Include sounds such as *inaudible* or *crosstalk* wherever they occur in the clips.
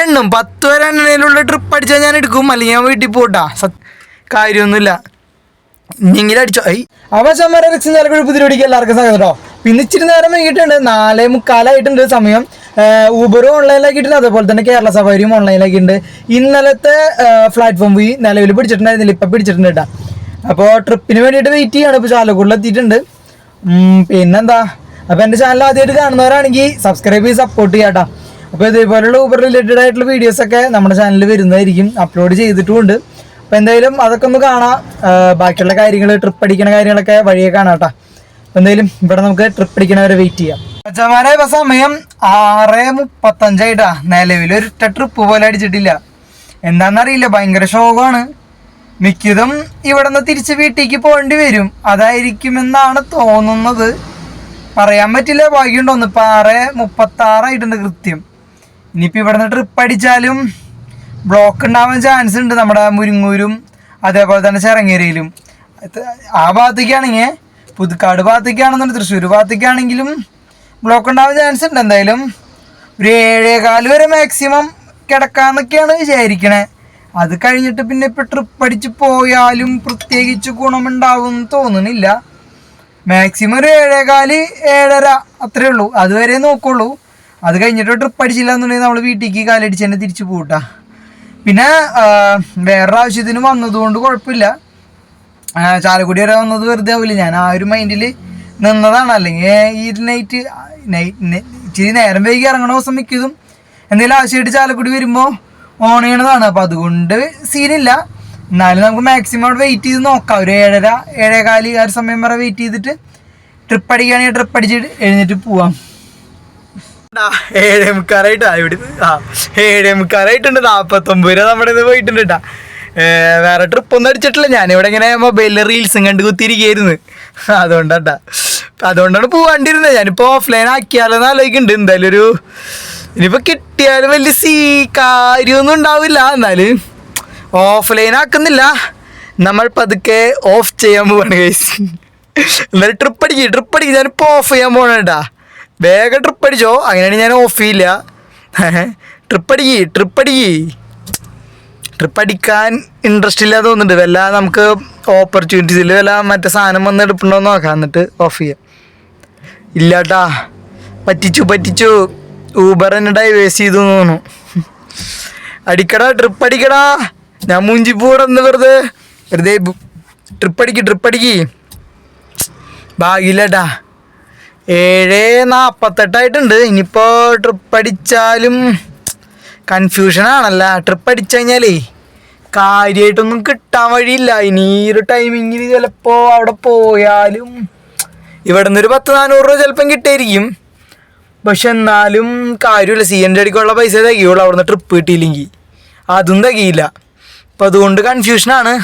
എണ്ണും പത്ത് വരെ എണ്ണയിലുള്ള ട്രിപ്പ് അടിച്ചാൽ ഞാൻ എടുക്കും. അല്ലെങ്കിൽ ഞാൻ വീട്ടിൽ പോട്ടാ. സത് കാര്യമൊന്നുമില്ല. ഇനിയെങ്കിലും അടിച്ചോ. ഐ. നിലക്കുഴി പുതിരിടിക്ക് എല്ലാവർക്കും സ്വാഗതം പിന്നെ ഇച്ചിരി നേരം വൈകിട്ടുണ്ട് നാലേ മുക്കാലായിട്ടുണ്ട് സമയം. ഊബറും ഓൺലൈനിലാക്കിയിട്ടുണ്ട് അതേപോലെ തന്നെ കേരള സഫാരിയും ഓൺലൈനിലാക്കിയിട്ടുണ്ട് ഇന്നലത്തെ പ്ലാറ്റ്ഫോം പോയി നിലവിൽ പിടിച്ചിട്ടുണ്ടായിരുന്നില്ല. ഇപ്പം പിടിച്ചിട്ടുണ്ട് കേട്ടോ അപ്പോൾ ട്രിപ്പിന് വേണ്ടിയിട്ട് വെയിറ്റ് ചെയ്യാണ്. ഇപ്പോൾ ചാലക്കുടിൽ എത്തിയിട്ടുണ്ട്. പിന്നെന്താ? അപ്പോൾ എന്റെ ചാനൽ ആദ്യമായിട്ട് കാണുന്നവരാണെങ്കിൽ സബ്സ്ക്രൈബ് ചെയ്ത് സപ്പോർട്ട് ചെയ്യാം അപ്പോൾ ഇതേപോലെയുള്ള ഊബർ റിലേറ്റഡ് ആയിട്ടുള്ള വീഡിയോസ് ഒക്കെ നമ്മുടെ ചാനലിൽ വരുന്നതായിരിക്കും. അപ്ലോഡ് ചെയ്തിട്ടുമുണ്ട്. അപ്പോൾ എന്തായാലും അതൊക്കെ ഒന്ന് കാണാം. ബാക്കിയുള്ള കാര്യങ്ങൾ ട്രിപ്പ് അടിക്കുന്ന കാര്യങ്ങളൊക്കെ വഴിയെ കാണാം കേട്ടോ. എന്തായാലും ഇവിടെ നമുക്ക് ട്രിപ്പ് അടിക്കണവരെ വെയിറ്റ് ചെയ്യാം. അച്ഛന്മാരെ സമയം ആറ് മുപ്പത്തഞ്ചായിട്ടാ. നിലവിൽ ഒരിട്ട ട്രിപ്പ് പോലെ അടിച്ചിട്ടില്ല. എന്താണെന്നറിയില്ല ഭയങ്കര ശോകമാണ്. മിക്കതും ഇവിടെ നിന്ന് തിരിച്ച് വീട്ടിലേക്ക് പോകേണ്ടി വരും. അതായിരിക്കുമെന്നാണ് തോന്നുന്നത്. പറയാൻ പറ്റില്ല ഭാഗ്യമുണ്ടോന്ന്. ഇപ്പം ആറ് മുപ്പത്താറായിട്ടുണ്ട് കൃത്യം. ഇനിയിപ്പോൾ ഇവിടെ നിന്ന് ട്രിപ്പ് അടിച്ചാലും ബ്ലോക്ക് ഉണ്ടാവാൻ ചാൻസ് ഉണ്ട് നമ്മുടെ മുരിങ്ങൂരും അതേപോലെ തന്നെ ചെറങ്ങേരിയിലും. ആ ഭാഗത്തേക്കാണെങ്കിൽ പുതുക്കാട് ഭാഗത്തേക്കാണെന്നുണ്ട് തൃശ്ശൂർ ഭാഗത്തേക്കാണെങ്കിലും ബ്ലോക്ക് ഉണ്ടാവാൻ ചാൻസ് ഉണ്ട് എന്തായാലും. ഒരു ഏഴേകാൽ വരെ മാക്സിമം കിടക്കാന്നൊക്കെയാണ് വിചാരിക്കണേ. അത് കഴിഞ്ഞിട്ട് പിന്നെ ഇപ്പം ട്രിപ്പ് അടിച്ച് പോയാലും പ്രത്യേകിച്ച് ഗുണമുണ്ടാവും എന്ന് തോന്നുന്നില്ല. മാക്സിമം ഒരു ഏഴേകാൽ ഏഴര അത്രേ ഉള്ളൂ. അതുവരെ നോക്കുള്ളൂ. അത് കഴിഞ്ഞിട്ട് ട്രിപ്പ് അടിച്ചില്ല എന്നുണ്ടെങ്കിൽ നമ്മൾ വീട്ടിലേക്ക് കാലടിച്ച് തന്നെ തിരിച്ചു പോട്ടാ പിന്നെ വേറൊരു ആവശ്യത്തിന് വന്നതുകൊണ്ട് കുഴപ്പമില്ല. ചാലക്കുടി വരെ വന്നത് വെറുതെ ആവില്ല ഞാൻ ആ ഒരു മൈൻഡിൽ നിന്നതാണ്. അല്ലെങ്കിൽ ഈ നൈറ്റ് ഇച്ചിരി നേരം വൈകി ഇറങ്ങണ ദിവസം മിക്കതും എന്തെങ്കിലും ആവശ്യമായിട്ട് ചാലക്കുടി വരുമ്പോൾ ഓൺ ചെയ്യണതാണ്. അപ്പോൾ അതുകൊണ്ട് സീനില്ല എന്നാലും നമുക്ക് മാക്സിമം അവിടെ വെയിറ്റ് ചെയ്ത് നോക്കാം. ഒരു ഏഴര ഏഴേകാൽ ആ ഒരു സമയം വരെ വെയിറ്റ് ചെയ്തിട്ട് ട്രിപ്പ് അടിക്കുകയാണെങ്കിൽ ട്രിപ്പ് അടിച്ചിട്ട് എഴുന്നേറ്റ് പോവാം. ഏഴേ മുക്കാലായിട്ടാ ഇവിടെ ആ രൂപ നമ്മുടെ ഇത് പോയിട്ടുണ്ട് വേറെ ട്രിപ്പ് ഒന്നും അടിച്ചിട്ടില്ല. ഞാനിവിടെ ഇങ്ങനെ മൊബൈലിൽ റീൽസും കണ്ട് കുത്തിയിരിക്കുന്നു അതുകൊണ്ടാട്ടാ. അതുകൊണ്ടാണ് പോവാണ്ടിരുന്നത് ഞാനിപ്പോൾ ഓഫ്ലൈൻ ആക്കിയാലോന്ന് ആലോചിക്കുന്നുണ്ട്. എന്തായാലും ഒരു ഇനിയിപ്പോൾ കിട്ടിയാലും വലിയ സീ കാര്യമൊന്നും ഉണ്ടാവില്ല. എന്നാലും ഓഫ്ലൈൻ ആക്കുന്നില്ല. നമ്മൾ പതുക്കെ ഓഫ് ചെയ്യാൻ പോവാണ് കേസ് *laughs* എന്നാലും ട്രിപ്പ് അടിക്കും ട്രിപ്പ് അടിക്കും. ഞാനിപ്പോൾ ഓഫ് ചെയ്യാൻ പോകണേട്ടാ വേഗം ട്രിപ്പ് അടിച്ചോ. അങ്ങനെയാണ് ഞാൻ ഓഫ് ചെയ്യില്ല. *laughs* ട്രിപ്പ് അടിക്കി ട്രിപ്പ് അടിക്കി. ട്രിപ്പ് അടിക്കാൻ ഇൻട്രസ്റ്റ് ഇല്ലാതെ തോന്നുന്നുണ്ട്. വല്ല നമുക്ക് ഓപ്പർച്യൂണിറ്റീസിൽ വല്ല മറ്റേ സാധനം വന്ന് എടുപ്പുണ്ടോ നോക്കാം. എന്നിട്ട് ഓഫ് ചെയ്യാം. ഇല്ലാട്ടാ. പറ്റിച്ചു പറ്റിച്ചു. ഊബർ എന്നെ ഡൈവേഴ്സ് ചെയ്തു തോന്നുന്നു. *laughs* അടിക്കടാ ട്രിപ്പ് അടിക്കടാ. ഞാൻ മുഞ്ചിപ്പൂടെന്ന് വെറുതെ വെറുതെ ട്രിപ്പ് അടിക്ക് ട്രിപ്പ് അടിക്ക്. ഭാഗ്യമില്ലട്ടാ. ഏഴ് നാൽപ്പത്തെട്ടായിട്ടുണ്ട് ഇനിയിപ്പോൾ ട്രിപ്പ് അടിച്ചാലും കൺഫ്യൂഷനാണല്ല ട്രിപ്പ് അടിച്ചു കഴിഞ്ഞാലേ കാര്യമായിട്ടൊന്നും കിട്ടാൻ വഴിയില്ല. ഇനി ഒരു ടൈമിങ്ങിൽ ചിലപ്പോൾ അവിടെ പോയാലും ഇവിടെ നിന്നൊരു പത്ത് നാനൂറ് രൂപ ചിലപ്പം കിട്ടിയിരിക്കും പക്ഷെ എന്നാലും കാര്യമില്ല. സി എന്റെ അടിക്കുള്ള പൈസ തികയുള്ളൂ. അവിടുന്ന് ട്രിപ്പ് കിട്ടിയില്ലെങ്കിൽ. അതും തികയില്ല. അപ്പം അതുകൊണ്ട് കൺഫ്യൂഷനാണ്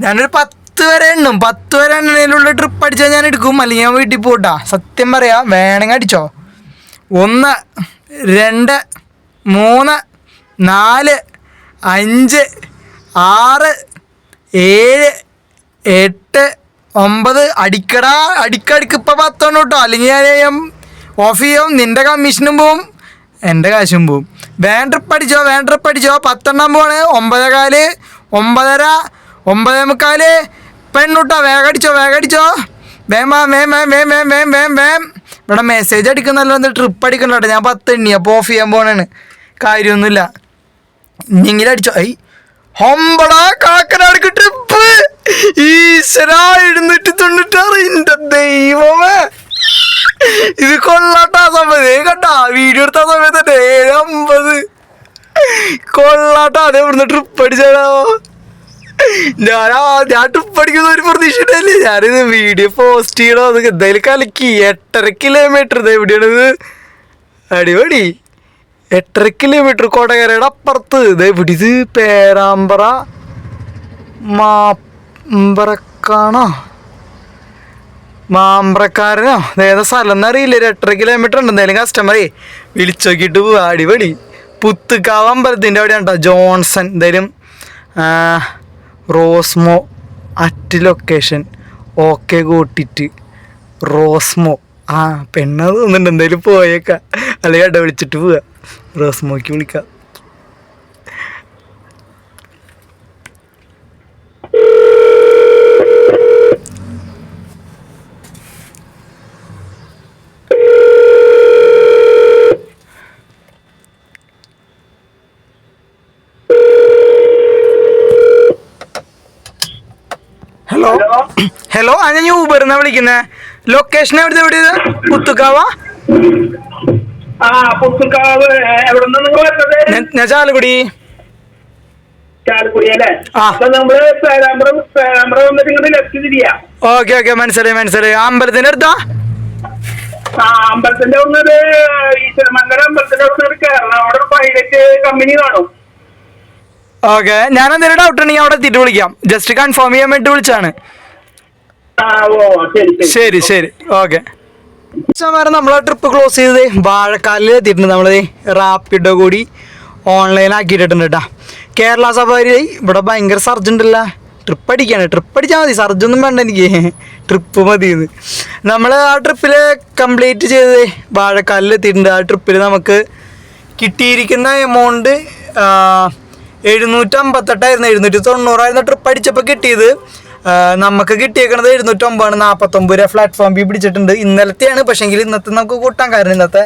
ഞാനൊരു പത്ത് വരെ എണ്ണും. പത്ത് വരെ എണ്ണയിലുള്ള ട്രിപ്പ് അടിച്ചാൽ ഞാൻ എടുക്കും. അല്ലെങ്കിൽ ഞാൻ വീട്ടിൽ പോട്ടാ. സത്യം പറയാം വേണമെങ്കിൽ അടിച്ചോ. ഒന്ന് രണ്ട് മൂന്ന് നാല് അഞ്ച് ആറ് ഏഴ് എട്ട് ഒമ്പത്. അടിക്കടാ അടിക്കടിക്ക് ഇപ്പം പത്തോണ്ട് കേട്ടോ അല്ലെങ്കിൽ ഞാൻ ഓഫ് ചെയ്യും. നിന്റെ കമ്മീഷനും പോവും. എന്റെ കാശും പോവും. വേണ്ട ട്രിപ്പ് അടിച്ചോ വേണ്ട ട്രിപ്പ് അടിച്ചോ. പത്തെണ്ണം പോവാണ്. ഒമ്പതേകാൽ ഒമ്പതര ഒമ്പതേ മുക്കാൽ പെണ്ണുട്ടോ വേഗടിച്ചോ വേഗടിച്ചോ. വേഗം അടിച്ചോ വേം വാ വേം വേം വേം വേം വേം വേം വേം. ഇവിടെ മെസ്സേജ് അടിക്കുന്നല്ലോ എന്ത് ട്രിപ്പ് അടിക്കണ്ടോ ഞാൻ പത്ത് എണ്ണി അപ്പോൾ ഓഫ് ചെയ്യാൻ പോണാണ്. കാര്യമൊന്നുമില്ല. ഇനിയെങ്കിലും അടിച്ചോ. ഐ ഹൊമ്പടാ കാക്കനാടക്ക് ട്രിപ്പ് ഈശ്വരാ എഴുന്നൂറ്റി തൊണ്ണൂറ്റാറ് എന്റെ ദൈവമേ. ഇത് കൊള്ളാട്ടാ സമയത്ത് കണ്ടാ വീഡിയോ എടുത്ത സമയത്ത് ഏഴ് അമ്പത്. കൊള്ളാട്ട. അതേ ഇവിടുന്ന് ട്രിപ്പ് അടിച്ചാലോ ഞാൻ ഞാൻ ട്രിപ്പ് അടിക്കുന്ന ഒരു പ്രതീക്ഷയിട്ടല്ലേ ഞാനിത് വീഡിയോ പോസ്റ്റ് ചെയ്യണോ അത് എന്തായാലും കലക്കി. എട്ടര കിലോമീറ്റർ ഇത് എവിടെയാണിത്? അടിപൊളി. എട്ടര കിലോമീറ്റർ കൊടകരയുടെ അപ്പുറത്ത്. ഇത് എവിടെ ഇത് പേരാമ്പ്ര മാമ്പറക്കാണോ മാമ്പ്രക്കാരനോ. ഇത് ഏതാ സ്ഥലം എന്നറിയില്ല. ഒരു എട്ടര കിലോമീറ്റർ ഉണ്ട്. എന്തായാലും കസ്റ്റമറേ വിളിച്ചു നോക്കിയിട്ട് പോവാ. അടിപൊളി. പുത്തുക്കാവ് അമ്പലത്തിന്റെ അവിടെയാണ് കേട്ടോ ജോൺസൺ. എന്തായാലും റോസ്മോ അറ്റ് ലൊക്കേഷൻ ഓക്കെ കൂട്ടിട്ട് റോസ്മോ. ആ പെണ്ണ തോന്നുന്നുണ്ട് എന്തായാലും പോയേക്കാം. അല്ലെങ്കിൽ അട വിളിച്ചിട്ട് പോവുക റോസ്മോക്ക് വിളിക്കാം. ഹലോ ഹലോ ആ ഞാൻ ഊബർ എന്നാ വിളിക്കുന്നത് ലൊക്കേഷൻ എവിടെ പുത്തുക്കാവ? പുത്തുക്കാവ് എവിടെ നിങ്ങൾ ഞാൻ ചാലക്കുടി. ഓക്കെ ഓക്കെ മനസ്സിലായി മനസ്സിലായി. അമ്പലത്തിന്റെ അടുത്താ? അമ്പലത്തിന്റെ അവിടുന്ന് ഈശ്വരമംഗലം അമ്പലത്തിന്റെ അവിടെ കേരള അവിടെ പൈലറ്റ് കമ്പനി കാണും. ഓക്കെ ഞാൻ എന്തെങ്കിലും ഡൗട്ട് ഉണ്ടെങ്കിൽ അവിടെ തിരിച്ചു വിളിക്കാം. ജസ്റ്റ് കൺഫേം ചെയ്യാൻ വേണ്ടി വിളിച്ചാണ്. ശരി ശരി. ഓക്കെ വരെ നമ്മളെ ട്രിപ്പ് ക്ലോസ് ചെയ്തത് വാഴക്കാലിൽ എത്തിയിട്ടുണ്ട് നമ്മൾ റാപ്പിഡോ കൂടി ഓൺലൈൻ ആക്കിയിട്ടുണ്ട് കേട്ടാ കേരള സഫാരി ഇവിടെ ഭയങ്കര സർജ് ഉണ്ടല്ല ട്രിപ്പ് അടിക്കാണ്. ട്രിപ്പ് അടിച്ചാൽ മതി. സർജ് ഒന്നും വേണ്ട എനിക്ക്. ട്രിപ്പ് മതിയെന്ന് നമ്മൾ ആ ട്രിപ്പിൽ കംപ്ലീറ്റ് ചെയ്ത് വാഴക്കാലിൽ എത്തിയിട്ടുണ്ട്. ആ ട്രിപ്പിൽ നമുക്ക് കിട്ടിയിരിക്കുന്ന എമൗണ്ട് എഴുന്നൂറ്റമ്പത്തെട്ടായിരുന്നു എഴുന്നൂറ്റി തൊണ്ണൂറായിരുന്നു ട്രിപ്പ് അടിച്ചപ്പോൾ കിട്ടിയത് നമുക്ക് കിട്ടിയേക്കണത് എഴുന്നൂറ്റൊമ്പതാണ് നാൽപ്പത്തൊമ്പത് രൂപ പ്ലാറ്റ്ഫോം ബി പിടിച്ചിട്ടുണ്ട്. ഇന്നലത്തെയാണ് പക്ഷേങ്കിൽ ഇന്നത്തെ നമുക്ക് കൂട്ടാൻ കാരണം ഇന്നത്തെ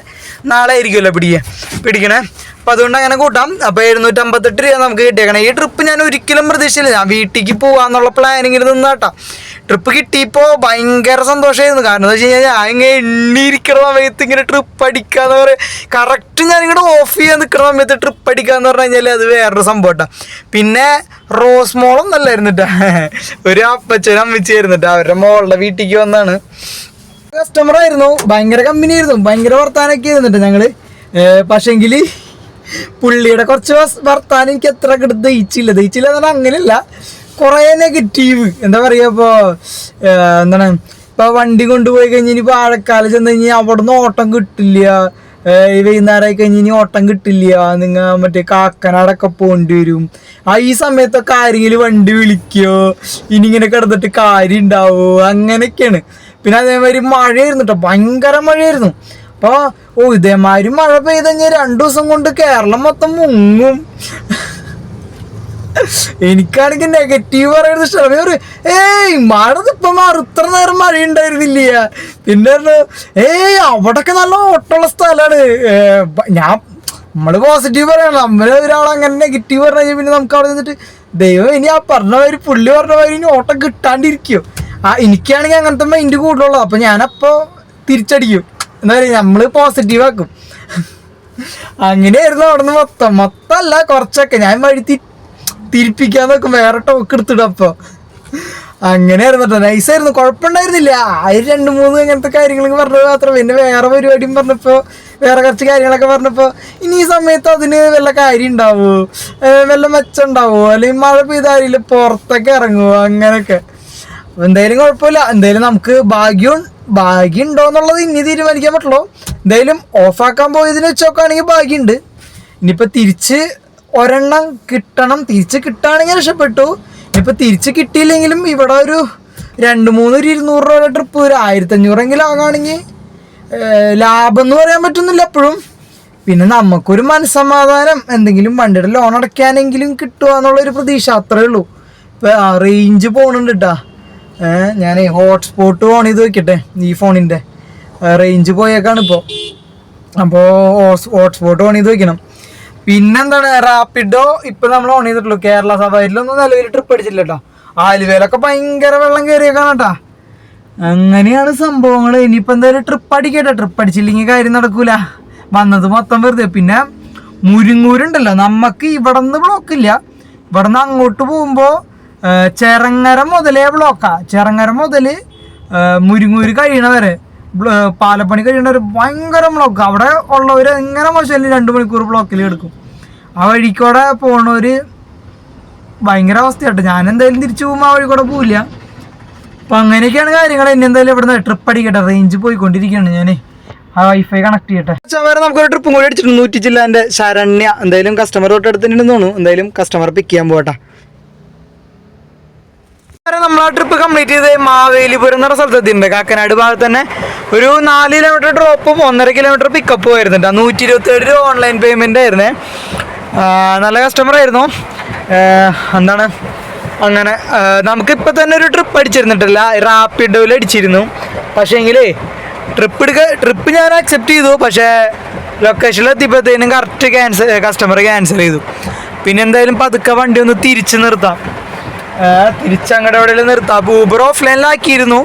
നാളെ ആയിരിക്കുമല്ലോ പിടിക്കുക പിടിക്കണേ? അപ്പം അതുകൊണ്ട് അങ്ങനെ കൂട്ടാം. അപ്പോൾ എഴുന്നൂറ്റമ്പത്തെട്ട് രൂപ നമുക്ക് കിട്ടിയേക്കണം. ഈ ട്രിപ്പ് ഞാൻ ഒരിക്കലും പ്രതീക്ഷിച്ചില്ല. ഞാൻ വീട്ടിലേക്ക് പോകാമെന്നുള്ള പ്ലാനിങ്ങിൽ നിന്നാട്ടാ. ട്രിപ്പ് കിട്ടിയപ്പോൾ ഭയങ്കര സന്തോഷമായിരുന്നു കാരണം എന്താ വെച്ച് കഴിഞ്ഞാൽ ഞാൻ ഇങ്ങനെ എണ്ണിയിരിക്കുന്ന സമയത്ത് ഇങ്ങനെ ട്രിപ്പ് അടിക്കാന്ന് പറയുക കറക്റ്റ് ഞാൻ ഇങ്ങോട്ട് ഓഫ് ചെയ്യാൻ നിൽക്കുന്ന സമയത്ത് ട്രിപ്പ് അടിക്കാന്ന് പറഞ്ഞു കഴിഞ്ഞാൽ അത് വേറൊരു സംഭവം പിന്നെ റോസ് മോളും നല്ലായിരുന്നു കേട്ടോ ഒരു അപ്പച്ചനും അമ്മച്ചായിരുന്നു കേട്ടോ അവരുടെ മോളുടെ വീട്ടിലേക്ക് വന്നാണ്. കസ്റ്റമർ ആയിരുന്നു. ഭയങ്കര കമ്പനി ആയിരുന്നു. ഭയങ്കര വർത്താനൊക്കെ ആയിരുന്നിട്ട് ഞങ്ങൾ. പക്ഷെങ്കിൽ പുള്ളിയുടെ കുറച്ച് വർത്താനം എനിക്ക് എത്ര കിട്ടും ദഹിച്ചില്ല. ദഹിച്ചില്ല എന്ന് അങ്ങനെയല്ല. കുറേ നെഗറ്റീവ് എന്താ പറയുക ഇപ്പോൾ എന്താണ് ഇപ്പോൾ വണ്ടി കൊണ്ടുപോയി കഴിഞ്ഞ് ഇനി പാഴക്കാലം ചെന്ന് കഴിഞ്ഞാൽ അവിടുന്ന് ഓട്ടം കിട്ടില്ല. ഈ വൈകുന്നേരമായി കഴിഞ്ഞ് ഇനി ഓട്ടം കിട്ടില്ല. നിങ്ങൾ മറ്റേ കാക്കനാടൊക്കെ പോകേണ്ടി വരും. ആ ഈ സമയത്തൊക്കെ ആരെങ്കിലും വണ്ടി വിളിക്കോ? ഇനി ഇങ്ങനെ കിടന്നിട്ട് കാര്യം ഉണ്ടാവോ? അങ്ങനെയൊക്കെയാണ്. പിന്നെ അതേമാതിരി മഴയായിരുന്നു കേട്ടോ ഭയങ്കര മഴയായിരുന്നു. അപ്പോൾ ഓ ഇതേമാതിരി മഴ പെയ്ത് കഴിഞ്ഞാൽ രണ്ടു ദിവസം കൊണ്ട് കേരളം മൊത്തം മുങ്ങും. എനിക്കാണെങ്കിൽ നെഗറ്റീവ് പറയുന്നത് ഇഷ്ടമാണ് ഒരു, ഏയ് മഴ ഇപ്പൊ മാറും. ഇത്ര നേരം മഴ ഉണ്ടായിരുന്നില്ല പിന്നെ ഏയ് അവിടൊക്കെ നല്ല ഓട്ടമുള്ള സ്ഥലമാണ്. ഞാൻ നമ്മൾ പോസിറ്റീവ് പറയണം. നമ്മൾ ഒരാൾ അങ്ങനെ നെഗറ്റീവ് പറഞ്ഞു പിന്നെ നമുക്ക് അവിടെ നിന്നിട്ട് ദൈവം ഇനി ആ പറഞ്ഞ മാതിരി പുള്ളി പറഞ്ഞ മാതിരി ഇനി ഓട്ടം കിട്ടാണ്ടിരിക്കോ. ആ എനിക്കാണെങ്കിൽ അങ്ങനത്തെ മൈൻഡ് കൂടുതലുള്ളത് അപ്പൊ ഞാനപ്പോ തിരിച്ചടിക്കും. എന്താ പറയുക നമ്മൾ പോസിറ്റീവ് ആക്കും. അങ്ങനെയായിരുന്നു അവിടെ നിന്ന് മൊത്തം മൊത്തമല്ല കുറച്ചൊക്കെ. ഞാൻ വഴി തിരിപ്പിക്കാൻ നോക്കും വേറെ ടോക്ക് എടുത്തിടും അപ്പൊ. അങ്ങനെയായിരുന്നു കേട്ടോ നൈസായിരുന്നു കുഴപ്പമുണ്ടായിരുന്നില്ല. അതിൽ രണ്ട് മൂന്ന് അങ്ങനത്തെ കാര്യങ്ങളൊക്കെ പറഞ്ഞത് മാത്രം. പിന്നെ വേറെ പരിപാടിയും പറഞ്ഞപ്പോൾ വേറെ കുറച്ച് കാര്യങ്ങളൊക്കെ പറഞ്ഞപ്പോൾ ഇനി ഈ സമയത്ത് അതിന് വല്ല കാര്യം ഉണ്ടാവുമോ വല്ല മെച്ചം ഉണ്ടാവുമോ അല്ലെങ്കിൽ മഴ പെയ്താരില്ല പുറത്തൊക്കെ ഇറങ്ങുമോ അങ്ങനെയൊക്കെ. അപ്പോൾ എന്തായാലും കുഴപ്പമില്ല. എന്തായാലും നമുക്ക് ഭാഗ്യം ഭാഗ്യം ഉണ്ടോ എന്നുള്ളത് ഇനി തീരുമാനിക്കാൻ പറ്റുള്ളൂ. എന്തായാലും ഓഫാക്കാൻ പോയതിന് വെച്ച് നോക്കുകയാണെങ്കിൽ ഭാഗ്യമുണ്ട്. ഇനിയിപ്പോൾ തിരിച്ച് ഒരെണ്ണം കിട്ടണം. തിരിച്ച് കിട്ടുകയാണെങ്കിൽ രക്ഷപ്പെട്ടു. ഇപ്പൊ തിരിച്ച് കിട്ടിയില്ലെങ്കിലും ഇവിടെ ഒരു രണ്ട് മൂന്ന് ഒരു ഇരുന്നൂറ് രൂപയുടെ ട്രിപ്പ് ഒരു ആയിരത്തഞ്ഞൂറെങ്കിലും ആകുകയാണെങ്കിൽ ലാഭം എന്ന് പറയാൻ പറ്റുന്നില്ല എപ്പോഴും. പിന്നെ നമുക്കൊരു മനസ്സമാധാനം. എന്തെങ്കിലും വണ്ടിയുടെ ലോൺ അടയ്ക്കാനെങ്കിലും കിട്ടുക എന്നുള്ളൊരു പ്രതീക്ഷ അത്രേ ഉള്ളൂ. ഇപ്പം റേഞ്ച് പോണുണ്ട് കേട്ടാ ഞാൻ ഹോട്ട്സ്പോട്ട് ഓൺ ചെയ്ത് വെക്കട്ടെ ഈ ഫോണിന്റെ റേഞ്ച് പോയേക്കാണ് ഇപ്പോൾ അപ്പോൾ ഹോട്ട്സ്പോട്ട് ഓൺ ചെയ്ത് വെക്കണം. പിന്നെന്താണ്? റാപ്പിഡോ ഇപ്പൊ നമ്മൾ ഓൺ ചെയ്തിട്ടുള്ളൂ. കേരള സഫാരിലൊന്നും നിലവിൽ ട്രിപ്പ് അടിച്ചില്ല കേട്ടോ ആലുവയിലൊക്കെ ഭയങ്കര വെള്ളം കയറിയേക്കാണ് കേട്ടാ. അങ്ങനെയാണ് സംഭവങ്ങൾ ഇനിയിപ്പോ എന്തായാലും ട്രിപ്പ് അടിക്കട്ടെ. ട്രിപ്പ് അടിച്ചില്ലെങ്കിൽ കാര്യം നടക്കൂല. വന്നത് മൊത്തം വെറുതെ. പിന്നെ മുരിങ്ങൂരുണ്ടല്ലോ. നമുക്ക് ഇവിടെ നിന്ന് ബ്ലോക്കില്ല ഇവിടെ നിന്ന് അങ്ങോട്ട് പോകുമ്പോൾ ചെറങ്ങര മുതലേ ബ്ലോക്കാ ചെറങ്ങര മുതൽ മുരിങ്ങൂര് കഴിയണ വരെ. പാലപ്പണി ഒരു ഭയങ്കര ബ്ലോക്ക് അവിടെ ഉള്ളവർ എങ്ങനെ മോശമല്ലേ രണ്ട് മണിക്കൂർ ബ്ലോക്കിൽ എടുക്കും. ആ വഴിക്കൂടെ പോണവര് ഭയങ്കര അവസ്ഥയാട്ടോ. ഞാൻ എന്തായാലും തിരിച്ചു പോകുമ്പോൾ ആ വഴി കൂടെ പോവില്ല. അപ്പൊ അങ്ങനെയൊക്കെയാണ് കാര്യങ്ങൾ ഇനി എന്തായാലും ഇവിടുന്ന് ട്രിപ്പ് അടിക്കട്ടെ. റേഞ്ച് പോയിക്കൊണ്ടിരിക്കുകയാണ് ഞാൻ ആ വൈഫൈ കണക്ട് ചെയ്യട്ടെ. വരെ നമുക്കൊരു ട്രിപ്പും കൂടി അടിച്ചിട്ടുണ്ട്. നൂറ്റി ജില്ലാന്റെ ശരണ്യ. എന്തായാലും കസ്റ്റമർ തൊട്ടടുത്തിട്ടുണ്ടെന്ന് തോന്നുന്നു. എന്തായാലും കസ്റ്റമർ പിക്ക് ചെയ്യാൻ പോകട്ടെ നമ്മൾ ആ ട്രിപ്പ് കംപ്ലീറ്റ് ചെയ്ത് മാവേലിപുരം എന്ന സ്ഥലത്ത് എത്തിയിട്ടുണ്ട് കാക്കനാട് ഭാഗത്ത് തന്നെ ഒരു നാല് കിലോമീറ്റർ ഡ്രോപ്പും ഒന്നര കിലോമീറ്റർ പിക്കപ്പും ആയിരുന്നുണ്ട് നൂറ്റി ഇരുപത്തേഴ് രൂപ ഓൺലൈൻ പേയ്മെന്റ് ആയിരുന്നേ. നല്ല കസ്റ്റമർ ആയിരുന്നു. എന്താണ്? അങ്ങനെ നമുക്ക് നമുക്കിപ്പോൾ തന്നെ ഒരു ട്രിപ്പ് അടിച്ചിരുന്നിട്ടില്ല. റാപ്പിഡോയിൽ അടിച്ചിരുന്നു. പക്ഷേ എങ്കിലേ ട്രിപ്പ് എടുക്ക ട്രിപ്പ് ഞാൻ അക്സെപ്റ്റ് ചെയ്തു. പക്ഷേ ലൊക്കേഷനിൽ എത്തിയപ്പോഴത്തേനും കറക്റ്റ് ക്യാൻസൽ കസ്റ്റമർ ക്യാൻസൽ ചെയ്തു. പിന്നെ എന്തായാലും പതുക്കെ വണ്ടി ഒന്ന് തിരിച്ചു നിർത്താം. തിരിച്ചങ്ങടെ അവിടെ നിർത്താം അപ്പോൾ ഊബർ ഓഫ്ലൈനിലാക്കിയിരുന്നു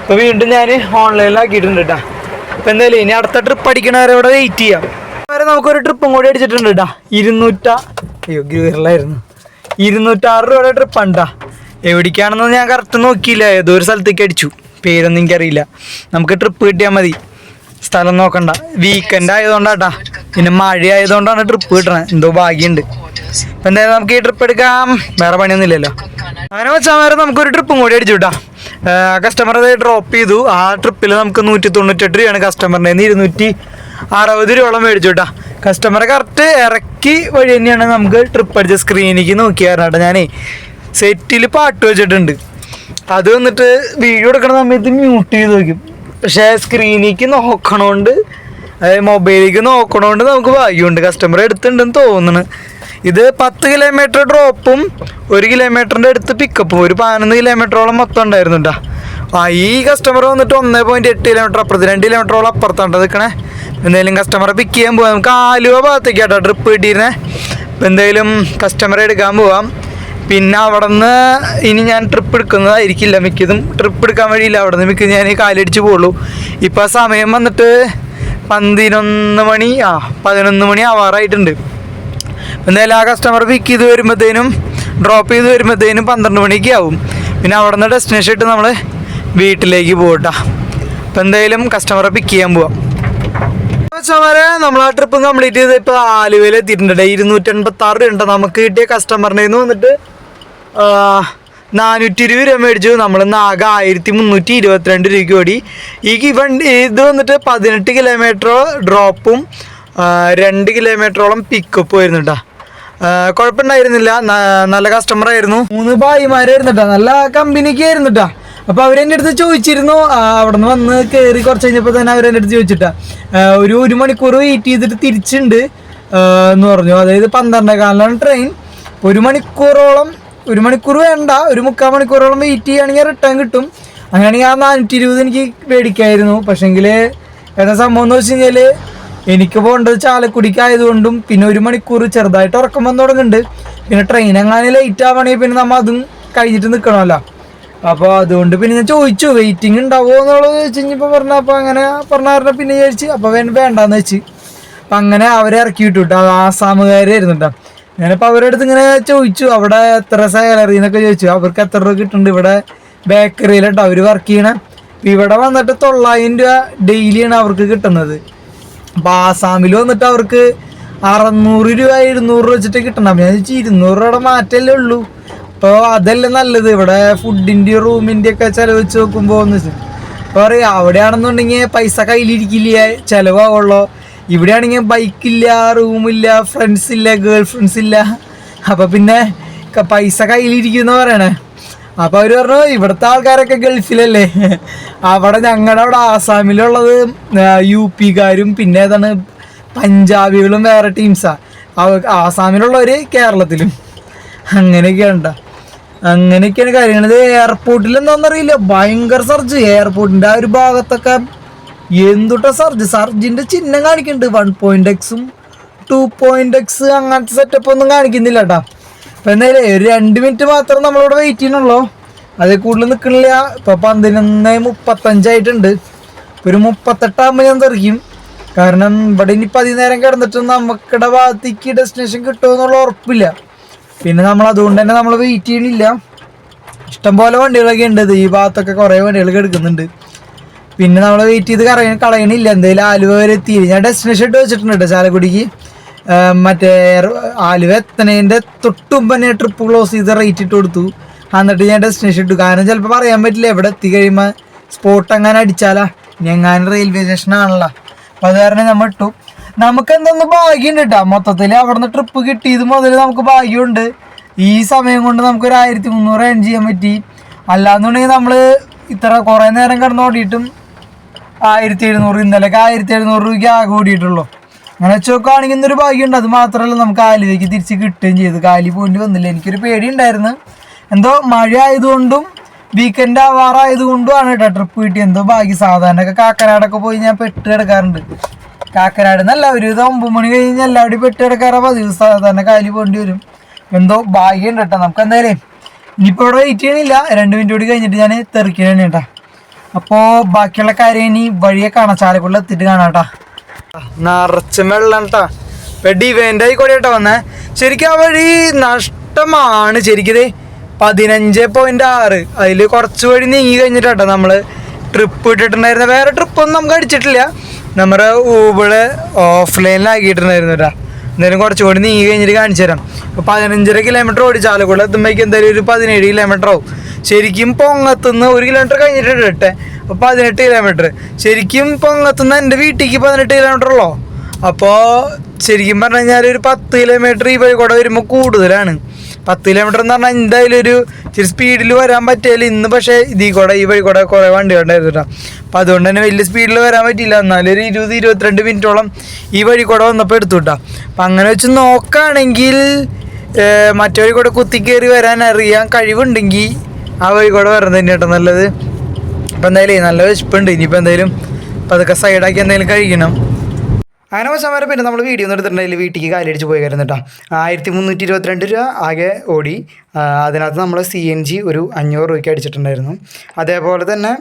ഇപ്പോൾ വീണ്ടും ഞാൻ ഓൺലൈനിലാക്കിയിട്ടുണ്ട് കേട്ടോ അപ്പോൾ എന്തായാലും ഇനി അടുത്ത ട്രിപ്പ് അടിക്കണവരെ ഇവിടെ വെയിറ്റ് ചെയ്യാം. വരെ നമുക്കൊരു ട്രിപ്പും കൂടി അടിച്ചിട്ടുണ്ട് കേട്ടോ ഇരുന്നൂറ്റാ അയ്യോ ഗിയറിലായിരുന്നു ഇരുന്നൂറ്റാറ് രൂപയുടെ ട്രിപ്പ് ഉണ്ടാ എവിടേക്കാണെന്ന് ഞാൻ കറക്റ്റ് നോക്കിയില്ല. ഏതോ ഒരു സ്ഥലത്തേക്ക് അടിച്ചു. പേരൊന്നും എനിക്കറിയില്ല. നമുക്ക് ട്രിപ്പ് കിട്ടിയാൽ മതി. സ്ഥലം നോക്കണ്ട. വീക്കെൻഡ് ആയതുകൊണ്ടാട്ടാ പിന്നെ മഴ ആയതുകൊണ്ടാണ് ട്രിപ്പ് കിട്ടണത് എന്തോ ഭാഗ്യമുണ്ട് എന്തായാലും നമുക്ക് ഈ ട്രിപ്പ് എടുക്കാം. വേറെ പണിയൊന്നും ഇല്ലല്ലോ അങ്ങനെ വെച്ചാൽ വരെ നമുക്കൊരു ട്രിപ്പും കൂടി അടിച്ചു കേട്ടാ കസ്റ്റമർ അത് ഡ്രോപ്പ് ചെയ്തു. ആ ട്രിപ്പിൽ നമുക്ക് നൂറ്റി തൊണ്ണൂറ്റെട്ട് രൂപയാണ് കസ്റ്റമറിന്റെ നിന്ന് ഇരുന്നൂറ്റി അറുപത് രൂപയോളം മേടിച്ചു കേട്ടാ കസ്റ്റമറെ കറക്റ്റ് ഇറക്കി വഴി തന്നെയാണ് നമുക്ക് ട്രിപ്പ് അടിച്ച സ്ക്രീനിലേക്ക് നോക്കിയായിരുന്നു കേട്ടോ ഞാനേ. സെറ്റിൽ പാട്ട് വെച്ചിട്ടുണ്ട്. അത് വന്നിട്ട് വീഡിയോ എടുക്കുന്ന സമയത്ത് മ്യൂട്ട് ചെയ്ത് നോക്കും പക്ഷേ സ്ക്രീനിലേക്ക് നോക്കണോണ്ട് അതായത് മൊബൈലിലേക്ക് നോക്കണോണ്ട് നമുക്ക് ഭാഗ്യമുണ്ട്. കസ്റ്റമർ എടുത്തിട്ടുണ്ടെന്ന് തോന്നുന്നു. ഇത് പത്ത് കിലോമീറ്റർ ഡ്രോപ്പും ഒരു കിലോമീറ്ററിന്റെ അടുത്ത് പിക്കപ്പും ഒരു പതിനൊന്ന് കിലോമീറ്ററോളം മൊത്തം ഉണ്ടായിരുന്നു ആ ഈ കസ്റ്റമർ വന്നിട്ട് ഒന്നേ പോയിന്റ് എട്ട് കിലോമീറ്റർ അപ്പുറത്ത് രണ്ട് കിലോമീറ്ററോളം അപ്പുറത്താണ് നിൽക്കണേ എന്തായാലും കസ്റ്റമറെ പിക്ക് ചെയ്യാൻ പോവാം. നമുക്ക് ആലുവ ഭാഗത്തേക്ക് കേട്ടോ ട്രിപ്പ് കിട്ടിയിരുന്നേ. അപ്പം എന്തായാലും കസ്റ്റമറെ എടുക്കാൻ പോവാം. പിന്നെ അവിടെ നിന്ന് ഇനി ഞാൻ ട്രിപ്പ് എടുക്കുന്നതായിരിക്കില്ല മിക്കതും. ട്രിപ്പ് എടുക്കാൻ വഴിയില്ല. അവിടെ നിന്ന് മിക്കതും ഞാൻ കാലടിച്ച് പോകുള്ളൂ ഇപ്പോൾ സമയം വന്നിട്ട് പതിനൊന്ന് മണി ആ പതിനൊന്ന് മണി ആവാറായിട്ടുണ്ട്. എന്തായാലും ആ കസ്റ്റമർ പിക്ക് ചെയ്ത് വരുമ്പോഴത്തേനും ഡ്രോപ്പ് ചെയ്ത് വരുമ്പോഴത്തേനും പന്ത്രണ്ട് മണിക്ക് ആവും. പിന്നെ അവിടെ നിന്ന് ഡെസ്റ്റിനേഷൻ ഇട്ട് നമ്മൾ വീട്ടിലേക്ക് പോകട്ടാ അപ്പം എന്തായാലും കസ്റ്റമറെ പിക്ക് ചെയ്യാൻ പോവാം. കസ്റ്റമറെ നമ്മൾ ആ ട്രിപ്പ് കംപ്ലീറ്റ് ചെയ്ത് ഇപ്പോൾ ആലുവയിൽ എത്തിയിട്ടുണ്ട് ഇരുന്നൂറ്റി എൺപത്താറ് രൂപ നമുക്ക് കിട്ടിയ കസ്റ്റമറിന്റെ നിന്ന് വന്നിട്ട്. നാനൂറ്റി ഇരുപത് രൂപ മേടിച്ചു. നമ്മൾ ഇന്ന് ആകെ ആയിരത്തി മുന്നൂറ്റി ഇരുപത്തിരണ്ട് രൂപയ്ക്ക് ഓടി. ഈ വണ്ടി ഇത് വന്നിട്ട് പതിനെട്ട് കിലോമീറ്റർ ഡ്രോപ്പും രണ്ട് കിലോമീറ്ററോളം പിക്കപ്പ് വരുന്നുണ്ടാ കുഴപ്പമുണ്ടായിരുന്നില്ല. നല്ല കസ്റ്റമർ ആയിരുന്നു. മൂന്ന് ഭായിമാരായിരുന്നു കേട്ടോ നല്ല കമ്പനിക്ക് ആയിരുന്നു കേട്ടോ അപ്പൊ അവരെന്റെ അടുത്ത് ചോദിച്ചിരുന്നു. അവിടുന്ന് വന്ന് കയറി കുറച്ച് കഴിഞ്ഞപ്പോൾ തന്നെ അവരെന്റെ അടുത്ത് ചോദിച്ചിട്ടാ. ഒരു ഒരു മണിക്കൂർ വെയിറ്റ് ചെയ്തിട്ട് തിരിച്ചുണ്ട് എന്ന് പറഞ്ഞു. അതായത് പന്ത്രണ്ടേ കാലിലാണ് ട്രെയിൻ ഒരു മണിക്കൂറോളം ഒരു മണിക്കൂർ വേണ്ട. ഒരു മുക്കാൽ മണിക്കൂറോളം വെയിറ്റ് ചെയ്യുകയാണെങ്കിൽ റിട്ടേൺ കിട്ടും. അങ്ങനെയാണെങ്കിൽ ആ നാനൂറ്റി ഇരുപത് എനിക്ക് മേടിക്കായിരുന്നു പക്ഷെങ്കിൽ എന്താ സംഭവം എന്ന് വെച്ച് കഴിഞ്ഞാൽ എനിക്ക് പോകേണ്ടത് ചാലക്കുടിക്കായതുകൊണ്ടും പിന്നെ ഒരു മണിക്കൂർ ചെറുതായിട്ട് ഉറക്കം വന്ന് തുടങ്ങുന്നുണ്ട്. പിന്നെ ട്രെയിൻ എങ്ങാനും ലേറ്റ് ആവണമെങ്കിൽ പിന്നെ നമ്മൾ അതും കഴിഞ്ഞിട്ട് നിൽക്കണമല്ലോ അപ്പോൾ അതുകൊണ്ട് പിന്നെ ഞാൻ ചോദിച്ചു വെയിറ്റിംഗ് ഉണ്ടാവുമോ എന്നുള്ളത് ചോദിച്ചു കഴിഞ്ഞപ്പോൾ പറഞ്ഞ അപ്പോൾ അങ്ങനെ പറഞ്ഞ പിന്നെ ചോദിച്ചു അപ്പോൾ വേണ്ട വേണ്ടാന്ന് വെച്ച്. അപ്പം അങ്ങനെ അവരെ ഇറക്കി വിട്ടു കേട്ടോ ആസാമുകാരായിരുന്നു കേട്ടോ ഞാനിപ്പോൾ അവരുടെ അടുത്ത് ഇങ്ങനെ ചോദിച്ചു അവിടെ എത്ര സാലറി എന്നൊക്കെ ചോദിച്ചു. അവർക്ക് എത്ര രൂപ കിട്ടുന്നുണ്ട് ഇവിടെ ബേക്കറിയിലട്ടോ അവർ വർക്ക് ചെയ്യണേ. ഇവിടെ വന്നിട്ട് തൊള്ളായിരം രൂപ ഡെയിലിയാണ് അവർക്ക് കിട്ടുന്നത്. അപ്പോൾ ആസാമിൽ വന്നിട്ട് അവർക്ക് അറുന്നൂറ് രൂപ എഴുന്നൂറ് രൂപ വെച്ചിട്ട് കിട്ടണം. അപ്പം ഞാൻ ചോദിച്ചു ഇരുന്നൂറ് രൂപയുടെ മാറ്റല്ലേ ഉള്ളൂ? അപ്പോൾ അതല്ലേ നല്ലത്? ഇവിടെ ഫുഡിന്റെ റൂമിന്റെ ഒക്കെ ചിലവ് വെച്ച് നോക്കുമ്പോൾ എന്ന് വെച്ചാൽ ഇപ്പോൾ പറയുക അവിടെയാണെന്നുണ്ടെങ്കിൽ പൈസ കയ്യിലിരിക്കില്ല ചിലവാകുള്ളൂ ഇവിടെയാണെങ്കിൽ ബൈക്കില്ല റൂമില്ല ഫ്രണ്ട്സ് ഇല്ല ഗേൾ ഫ്രണ്ട്സ് ഇല്ല. അപ്പോൾ പിന്നെ പൈസ കയ്യിലിരിക്കുന്ന പറയണേ. അപ്പൊ അവർ പറഞ്ഞു ഇവിടുത്തെ ആൾക്കാരൊക്കെ ഗൾഫിലല്ലേ? അവിടെ ഞങ്ങളുടെ അവിടെ ആസാമിലുള്ളത് യു പിക്കാരും പിന്നെ ഏതാണ് പഞ്ചാബികളും വേറെ ടീംസാ ആസാമിലുള്ളവര് കേരളത്തിലും. അങ്ങനെയൊക്കെയാണ് ഉണ്ടോ അങ്ങനെയൊക്കെയാണ് കാര്യങ്ങൾ. ഇത് എയർപോർട്ടിൽ എന്താണെന്നറിയില്ല ഭയങ്കര സർജ് എയർപോർട്ടിന്റെ ആ ഒരു ഭാഗത്തൊക്കെ എന്തുട്ട സർജ് സർജിന്റെ ചിഹ്നം കാണിക്കുന്നുണ്ട് വൺ പോയിന്റ് എക്സും ടു പോയിന്റ് എക്സ് അങ്ങനത്തെ സെറ്റപ്പ് ഒന്നും കാണിക്കുന്നില്ല കേട്ടാ അപ്പൊ എന്തായാലും ഒരു രണ്ട് മിനിറ്റ് മാത്രം നമ്മളിവിടെ വെയിറ്റ് ചെയ്യണുള്ളൂ അതിൽ കൂടുതൽ നിൽക്കണില്ല. ഇപ്പൊ പതിനൊന്ന് മുപ്പത്തഞ്ചായിട്ടുണ്ട് ഇപ്പൊ ഒരു മുപ്പത്തെട്ടാകുമ്പോൾ ഞാൻ തെറിക്കും. കാരണം ഇവിടെ ഇനി പതിനേരം കിടന്നിട്ട് നമുക്കിടെ ഭാഗത്തേക്ക് ഡെസ്റ്റിനേഷൻ കിട്ടുമോ എന്നുള്ള ഉറപ്പില്ല. പിന്നെ നമ്മൾ അതുകൊണ്ട് തന്നെ നമ്മൾ വെയിറ്റ് ചെയ്യണില്ല ഇഷ്ടംപോലെ വണ്ടികളൊക്കെ ഉണ്ട്. ഈ ഭാഗത്തൊക്കെ കുറേ വണ്ടികൾ എടുക്കുന്നുണ്ട്. പിന്നെ നമ്മൾ വെയിറ്റ് ചെയ്ത് കറങ്ങി കളയണില്ല. എന്തെങ്കിലും ആലുവ വരെ എത്തി. ഞാൻ ഡെസ്റ്റിനേഷൻ ഇട്ട് വെച്ചിട്ടുണ്ട് കേട്ടോ ചാലക്കുടിക്ക്. മറ്റേ ആലുവ എത്തണേന്റെ തൊട്ടുമുമ്പ് തന്നെ ട്രിപ്പ് ക്ലോസ് ചെയ്ത് റേറ്റ് ഇട്ട് കൊടുത്തു. എന്നിട്ട് ഞാൻ ഡെസ്റ്റിനേഷൻ ഇട്ടു. കാരണം ചിലപ്പോൾ പറയാൻ പറ്റില്ല എവിടെ എത്തി കഴിയുമ്പോൾ സ്പോട്ട് അങ്ങനെ അടിച്ചാലാ. ഞങ്ങാനും റെയിൽവേ സ്റ്റേഷൻ ആണല്ലോ. അപ്പം അത് കാരണം നമ്മൾ ഇട്ടു. നമുക്ക് എന്തൊന്നും ഭാഗ്യമുണ്ട് കേട്ടോ മൊത്തത്തിൽ അവിടുന്ന് ട്രിപ്പ് കിട്ടിയത് മുതൽ നമുക്ക് ഭാഗ്യമുണ്ട്. ഈ സമയം കൊണ്ട് നമുക്ക് ഒരു ആയിരത്തി മുന്നൂറ് ഏൺ ചെയ്യാൻ പറ്റി. അല്ലാന്നുണ്ടെങ്കിൽ നമ്മൾ ഇത്ര കുറേ നേരം കിടന്നോടിയിട്ടും ആയിരത്തി എഴുന്നൂറ് ഇന്നലെയൊക്കെ ആയിരത്തി എഴുന്നൂറ് രൂപയ്ക്ക് ആകെ ഓടിയിട്ടുള്ളൂ. അങ്ങനെ വെച്ച് നോക്കുകയാണെങ്കിൽ ഇന്നൊരു ഭാഗ്യമുണ്ട്. അത് മാത്രമല്ല നമുക്ക് ആലിലേക്ക് തിരിച്ച് കിട്ടുകയും ചെയ്തു. കാലി പോയിന്റ് വന്നില്ല. എനിക്കൊരു പേടി ഉണ്ടായിരുന്നു എന്തോ മഴ ആയതുകൊണ്ടും വീക്കെൻഡ് ആവാറായതുകൊണ്ടുമാണ് കേട്ടോ ട്രിപ്പ് കിട്ടി എന്തോ ഭാഗ്യം. സാധാരണയൊക്കെ കാക്കനാടൊക്കെ പോയി ഞാൻ പെട്ട് കിടക്കാറുണ്ട്. കാക്കനാട് എന്നല്ല ഒരു ഇത് ഒമ്പത് മണി കഴിഞ്ഞ് എല്ലാവരുടെയും പെട്ട് കിടക്കാറാ പതിവ്. സാധാരണ കാലി പോകേണ്ടി വരും. എന്തോ ഭാഗ്യം കേട്ടോ. നമുക്ക് എന്തായാലും ഇനിയിപ്പോൾ ഇവിടെ വെയിറ്റ് ചെയ്യണില്ല. രണ്ട് മിനിറ്റ് കൂടി കഴിഞ്ഞിട്ട് ഞാൻ തെറിക്കണേട്ടാ അപ്പോൾ ബാക്കിയുള്ള കാര്യം ഇനി വഴിയെ കാണാം. ചാലക്കുള്ള എത്തിയിട്ട് കാണാം കേട്ടാ. നിറച്ചും വെള്ളം കേട്ടാ വെഡി ഡിവൈന്റെ ആയിക്കോട്ടെ കേട്ടോ വന്നേ. ശരിക്കും ആ വഴി നഷ്ടമാണ് ശരിക്കും ഇത്. പതിനഞ്ച് പോയിന്റ് ആറ്. അതിൽ കുറച്ച് വഴി നീങ്ങി കഴിഞ്ഞിട്ടാട്ടോ നമ്മൾ ട്രിപ്പ് ഇട്ടിട്ടുണ്ടായിരുന്ന. വേറെ ട്രിപ്പൊന്നും നമുക്ക് അടിച്ചിട്ടില്ല. നമ്മുടെ ഊബിൾ ഓഫ്ലൈനിലാക്കിയിട്ടുണ്ടായിരുന്നു കേട്ടോ എന്തായാലും കുറച്ചും കൂടി നീങ്ങി കഴിഞ്ഞിട്ട് കാണിച്ചു തരാം. അപ്പോൾ പതിനഞ്ചര കിലോമീറ്റർ ഓടി ചാലക്കുടി. എത്തുമ്പോഴേക്കും എന്തായാലും ഒരു പതിനേഴ് കിലോമീറ്റർ ആവും. ശരിക്കും പൊങ്ങത്തുനിന്ന് ഒരു കിലോമീറ്റർ കഴിഞ്ഞിട്ട് ഇട്ടെ അപ്പോൾ പതിനെട്ട് കിലോമീറ്റർ ശരിക്കും പൊങ്ങത്തുനിന്ന് എന്റെ വീട്ടിലേക്ക് പതിനെട്ട് കിലോമീറ്റർ ഉള്ളോ? അപ്പോ ശരിക്കും പറഞ്ഞു കഴിഞ്ഞാൽ ഒരു പത്ത് കിലോമീറ്റർ ഈ വഴി കൂടെ വരുമ്പോൾ കൂടുതലാണ്. പത്ത് കിലോമീറ്റർ എന്ന് പറഞ്ഞാൽ എന്തായാലും ഒരു ഇച്ചിരി സ്പീഡിൽ വരാൻ പറ്റിയാലും ഇന്ന് പക്ഷേ ഇതിൽ കൂടെ ഈ വഴി കൂടെ കുറേ വണ്ടി ഉണ്ടായിരുന്നു കേട്ടോ അപ്പം അതുകൊണ്ട് തന്നെ വലിയ സ്പീഡിൽ വരാൻ പറ്റിയില്ല. എന്നാലും ഒരു ഇരുപത് ഇരുപത്തിരണ്ട് മിനിറ്റോളം ഈ വഴി കൂടെ വന്നപ്പോൾ എടുത്തു കേട്ടോ അപ്പം അങ്ങനെ വെച്ച് നോക്കുകയാണെങ്കിൽ മറ്റേ വഴി കൂടെ കുത്തിക്കേറി വരാൻ അറിയാൻ കഴിവുണ്ടെങ്കിൽ ആ വഴി കൂടെ വരുന്നത് തന്നെ കേട്ടോ നല്ലത്. അപ്പം എന്തായാലും നല്ല വിശപ്പുണ്ട് ഇനിയിപ്പോൾ എന്തായാലും പതുക്കെ സൈഡാക്കി എന്തെങ്കിലും കഴിക്കണം. അങ്ങനെ വശം പിന്നെ നമ്മൾ വീഡിയോ ഒന്നും എടുത്തിട്ടുണ്ടെങ്കിൽ വീട്ടിലേക്ക് കാലടിച്ച് പോയി കയറുന്നു കേട്ടോ. ആയിരത്തി മുന്നൂറ്റി ഇരുപത്തിരണ്ട് രൂപ ആകെ ഓടി. അതിനകത്ത് നമ്മൾ സി എൻ ജി ഒരു അഞ്ഞൂറ് രൂപയ്ക്ക് അടിച്ചിട്ടുണ്ടായിരുന്നു. അതേപോലെ തന്നെ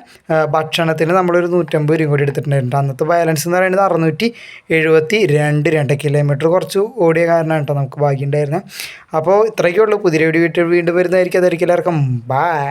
ഭക്ഷണത്തിന് നമ്മളൊരു നൂറ്റമ്പത് രൂപ കൂടി എടുത്തിട്ടുണ്ടായിരുന്നു. അന്നത്തെ ബാലൻസ് എന്ന് പറയുന്നത് അറുന്നൂറ്റി എഴുപത്തി രണ്ട് രണ്ട് കിലോമീറ്റർ കുറച്ച് ഓടിയ കാരണമാണ് കേട്ടോ നമുക്ക് ബാക്കി ഉണ്ടായിരുന്നത്. അപ്പോൾ ഇത്രയൊക്കെ ഉള്ളൂ. പുതിയ വീഡിയോ വീണ്ടും വരുന്നതായിരിക്കും. അതായിരിക്കും എല്ലാവർക്കും. ബൈ